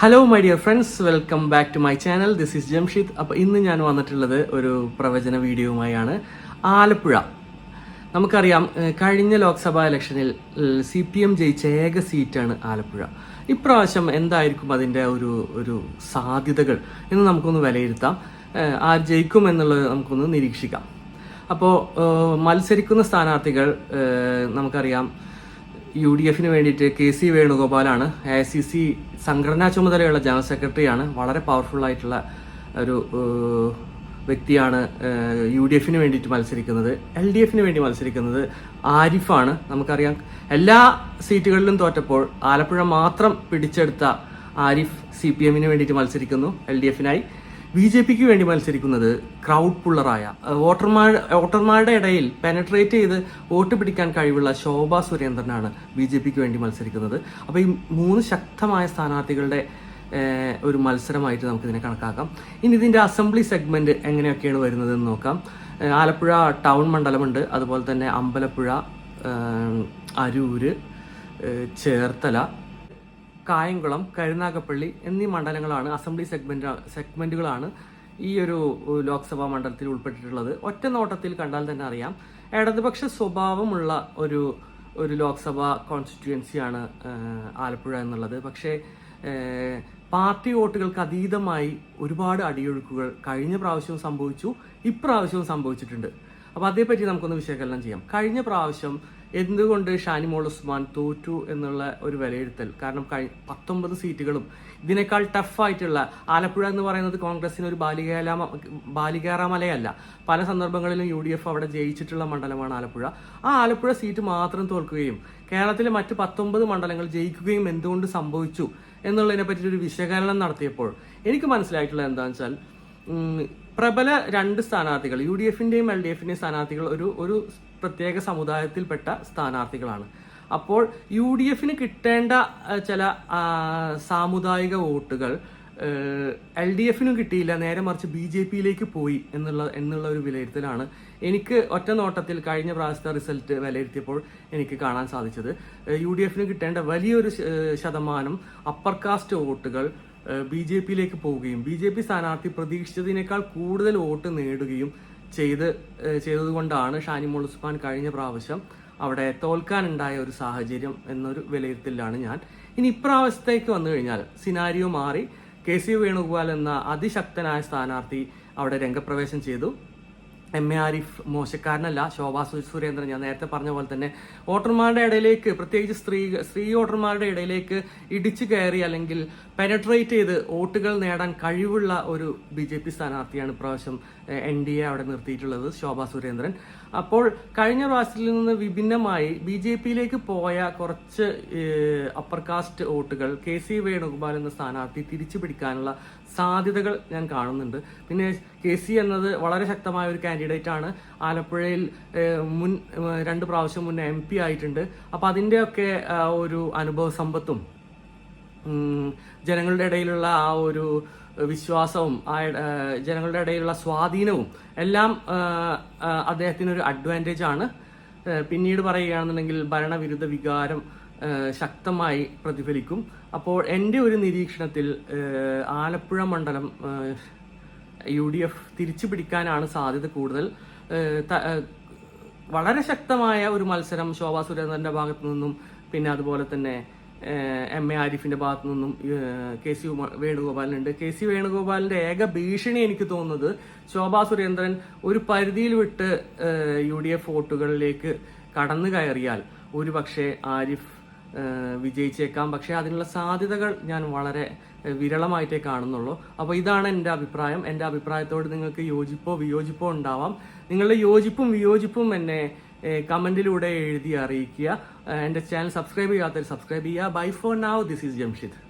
Hello my dear friends welcome back to my channel this is Jamshid അപ്പോൾ ഇന്ന് ഞാൻ വന്നിട്ടുള്ളത് ഒരു പ്രവചന വീഡിയോയുമായാണ്. ആലപ്പുഴ. നമുക്കറിയാം കഴിഞ്ഞ ലോക്സഭാ ഇലക്ഷനിൽ സി പി എം ജയിച്ച ഏക സീറ്റാണ് ആലപ്പുഴ. ഇപ്രാവശ്യം എന്തായിരിക്കും അതിന്റെ ഒരു ഒരു സാധ്യതകൾ എന്ന് നമുക്കൊന്ന് വിലയിരുത്താം. ആ ജയിക്കും എന്നുള്ളത് നമുക്കൊന്ന് നിരീക്ഷിക്കാം. അപ്പോൾ മത്സരിക്കുന്ന സ്ഥാനാർത്ഥികൾ നമുക്കറിയാം യു ഡി എഫിന് വേണ്ടിയിട്ട് കെ സി വേണുഗോപാലാണ്. എ ഐ സി സി സംഘടനാ ചുമതലയുള്ള ജനറൽ സെക്രട്ടറിയാണ്. വളരെ പവർഫുൾ ആയിട്ടുള്ള ഒരു വ്യക്തിയാണ് യു ഡി എഫിന് വേണ്ടിയിട്ട് മത്സരിക്കുന്നത്. എൽ ഡി എഫിന് വേണ്ടി മത്സരിക്കുന്നത് ആരിഫാണ്. നമുക്കറിയാം എല്ലാ സീറ്റുകളിലും തോറ്റപ്പോൾ ആലപ്പുഴ മാത്രം പിടിച്ചെടുത്ത ആരിഫ് സി പി എമ്മിന് വേണ്ടിയിട്ട് മത്സരിക്കുന്നു. എൽ ഡി എഫിനായി. ബി ജെ പിക്ക് വേണ്ടി മത്സരിക്കുന്നത് ക്രൗഡ് പുള്ളറായ വോട്ടർമാർ വോട്ടർമാരുടെ ഇടയിൽ പെനട്രേറ്റ് ചെയ്ത് വോട്ട് പിടിക്കാൻ കഴിവുള്ള ശോഭ സുരേന്ദ്രനാണ് ബി ജെ പിക്ക് വേണ്ടി മത്സരിക്കുന്നത്. അപ്പോൾ ഈ മൂന്ന് ശക്തമായ സ്ഥാനാർത്ഥികളുടെ ഒരു മത്സരമായിട്ട് നമുക്കിതിനെ കണക്കാക്കാം. ഇനി ഇതിന്റെ അസംബ്ലി സെഗ്മെന്റ് എങ്ങനെയൊക്കെയാണ് വരുന്നത് എന്ന് നോക്കാം ആലപ്പുഴ ടൗൺ മണ്ഡലമുണ്ട് അതുപോലെ തന്നെ അമ്പലപ്പുഴ അരൂര് ചേർത്തല കായംകുളം കരുനാഗപ്പള്ളി എന്നീ മണ്ഡലങ്ങളാണ് അസംബ്ലി സെഗ്മെന്റ് സെഗ്മെന്റുകളാണ് ഈ ഒരു ലോക്സഭാ മണ്ഡലത്തിൽ ഉൾപ്പെട്ടിട്ടുള്ളത്. ഒറ്റ നോട്ടത്തിൽ കണ്ടാൽ തന്നെ അറിയാം. ഇടതുപക്ഷ സ്വഭാവമുള്ള ഒരു ഒരു ലോക്സഭാ കോൺസ്റ്റിറ്റ്യുവൻസിയാണ് ആലപ്പുഴ എന്നുള്ളത്. പക്ഷേ പാർട്ടി വോട്ടുകൾക്ക് അതീതമായി ഒരുപാട് അടിയൊഴുക്കുകൾ കഴിഞ്ഞ പ്രാവശ്യവും സംഭവിച്ചു ഇപ്രാവശ്യവും സംഭവിച്ചിട്ടുണ്ട്. അപ്പോൾ അതേപ്പറ്റി നമുക്കൊന്ന് വിശകലനം ചെയ്യാം. കഴിഞ്ഞ പ്രാവശ്യം എന്തുകൊണ്ട് ഷാനിമോൾ ഉസ്മാൻ തോറ്റു എന്നുള്ള ഒരു വിലയിരുത്തൽ? കാരണം കഴി പത്തൊമ്പത് സീറ്റുകളും ഇതിനേക്കാൾ ടഫായിട്ടുള്ള ആലപ്പുഴ എന്ന് പറയുന്നത് കോൺഗ്രസിന് ഒരു ബാലികേല ബാലികേറാമലയല്ല. പല സന്ദർഭങ്ങളിലും യു ഡി എഫ് അവിടെ ജയിച്ചിട്ടുള്ള മണ്ഡലമാണ് ആലപ്പുഴ. ആ ആലപ്പുഴ സീറ്റ് മാത്രം തോൽക്കുകയും കേരളത്തിലെ മറ്റ് പത്തൊമ്പത് മണ്ഡലങ്ങൾ ജയിക്കുകയും എന്തുകൊണ്ട് സംഭവിച്ചു എന്നുള്ളതിനെ പറ്റി ഒരു വിശകലനം നടത്തിയപ്പോൾ എനിക്ക് മനസ്സിലായിട്ടുള്ളത് എന്താണെന്ന് വെച്ചാൽ പ്രബല രണ്ട് സ്ഥാനാർത്ഥികൾ യു ഡി എഫിന്റെയും എൽ ഡി എഫിന്റെയും സ്ഥാനാർത്ഥികൾ ഒരു ഒരു പ്രത്യേക സമുദായത്തിൽപ്പെട്ട സ്ഥാനാർത്ഥികളാണ്. അപ്പോൾ യു ഡി എഫിന് കിട്ടേണ്ട ചില സാമുദായിക വോട്ടുകൾ എൽ ഡി എഫിനും കിട്ടിയില്ല നേരെ മറിച്ച് ബി ജെ പിയിലേക്ക് പോയി എന്നുള്ള എന്നുള്ള ഒരു വിലയിരുത്തലാണ് എനിക്ക് ഒറ്റ നോട്ടത്തിൽ കഴിഞ്ഞ പ്രാവശ്യത്തെ റിസൾട്ട് വിലയിരുത്തിയപ്പോൾ എനിക്ക് കാണാൻ സാധിച്ചത്. യു ഡി എഫിന് കിട്ടേണ്ട വലിയൊരു ശതമാനം അപ്പർ കാസ്റ്റ് വോട്ടുകൾ ബി ജെ പിയിലേക്ക് പോവുകയും ബി ജെ പി സ്ഥാനാർത്ഥി പ്രതീക്ഷിച്ചതിനേക്കാൾ കൂടുതൽ വോട്ട് നേടുകയും ചെയ്ത് ചെയ്തതുകൊണ്ടാണ് ഷാനിമോൾ ഉസ്മാൻ കഴിഞ്ഞ പ്രാവശ്യം അവിടെ തോൽക്കാനുണ്ടായ ഒരു സാഹചര്യം എന്നൊരു വിലയിരുത്തലിലാണ് ഞാൻ. ഇനി ഇപ്രാവശ്യത്തേക്ക് വന്നു കഴിഞ്ഞാൽ സിനാരിയോ മാറി കെ സി വേണുഗോപാൽ എന്ന അതിശക്തനായ സ്ഥാനാർത്ഥി അവിടെ രംഗപ്രവേശം ചെയ്തു. എം എ ആരിഫ് മോശക്കാരനല്ല ശോഭാ സുരേന്ദ്രൻ. ഞാൻ നേരത്തെ പറഞ്ഞ പോലെ തന്നെ വോട്ടർമാരുടെ ഇടയിലേക്ക് പ്രത്യേകിച്ച് സ്ത്രീ സ്ത്രീ വോട്ടർമാരുടെ ഇടയിലേക്ക് ഇടിച്ചു കയറി അല്ലെങ്കിൽ പെനട്രേറ്റ് ചെയ്ത് വോട്ടുകൾ നേടാൻ കഴിവുള്ള ഒരു ബി ജെ പി സ്ഥാനാർത്ഥിയാണ് ഇപ്രാവശ്യം എൻ ഡി എ അവിടെ നിർത്തിയിട്ടുള്ളത് ശോഭാ സുരേന്ദ്രൻ. അപ്പോൾ കഴിഞ്ഞ പ്രാവശ്യത്തിൽ നിന്ന് വിഭിന്നമായി ബി ജെ പിയിലേക്ക് പോയ കുറച്ച് അപ്പർ കാസ്റ്റ് വോട്ടുകൾ കെ സി വേണുഗോപാൽ എന്ന സ്ഥാനാർത്ഥി തിരിച്ചു പിടിക്കാനുള്ള സാധ്യതകൾ ഞാൻ കാണുന്നുണ്ട്. പിന്നെ കെ സി എന്നത് വളരെ ശക്തമായ ഒരു കാൻഡിഡേറ്റ് ആണ്. ആലപ്പുഴയിൽ മുൻ രണ്ട് പ്രാവശ്യം മുന്നേ എം പി ആയിട്ടുണ്ട്. അപ്പോൾ അതിന്റെയൊക്കെ ഒരു അനുഭവ സമ്പത്തും ജനങ്ങളുടെ ഇടയിലുള്ള ആ ഒരു വിശ്വാസവും ആ ജനങ്ങളുടെ ഇടയിലുള്ള സ്വാധീനവും എല്ലാം അദ്ദേഹത്തിനൊരു അഡ്വാന്റേജ് ആണ്. പിന്നീട് പറയുകയാണെന്നുണ്ടെങ്കിൽ ഭരണവിരുദ്ധ വികാരം ശക്തമായി പ്രതിഫലിക്കും. അപ്പോൾ എന്റെ ഒരു നിരീക്ഷണത്തിൽ ആലപ്പുഴ മണ്ഡലം യു ഡി എഫ് തിരിച്ചു പിടിക്കാനാണ് സാധ്യത കൂടുതൽ വളരെ ശക്തമായ ഒരു മത്സരം ശോഭാ സുരേന്ദ്രന്റെ ഭാഗത്തു നിന്നും പിന്നെ അതുപോലെ തന്നെ എം എ ആരിഫിന്റെ ഭാഗത്തു നിന്നും കെ സി വേണുഗോപാലിനുണ്ട് കെ സി വേണുഗോപാലിന്റെ ഏക ഭീഷണി എനിക്ക് തോന്നുന്നത് ശോഭാ സുരേന്ദ്രൻ ഒരു പരിധിയിൽ വിട്ട് യു ഡി എഫ് വോട്ടുകളിലേക്ക് കടന്നു കയറിയാൽ ഒരു പക്ഷേ ആരിഫ് വിജയിച്ചേക്കാം. പക്ഷേ അതിനുള്ള സാധ്യതകൾ ഞാൻ വളരെ വിരളമായിട്ടേ കാണുന്നുള്ളൂ. അപ്പോൾ ഇതാണ് എന്റെ അഭിപ്രായം. എന്റെ അഭിപ്രായത്തോട് നിങ്ങൾക്ക് യോജിപ്പോ വിയോജിപ്പോ ഉണ്ടാവാം. നിങ്ങളുടെ യോജിപ്പും വിയോജിപ്പും എന്നെ കമന്റിലൂടെ എഴുതി അറിയിക്കുക. എന്റെ ചാനൽ സബ്സ്ക്രൈബ് ചെയ്യാത്തവർ സബ്സ്ക്രൈബ് ചെയ്യുക. Bye for now this is Jamshid.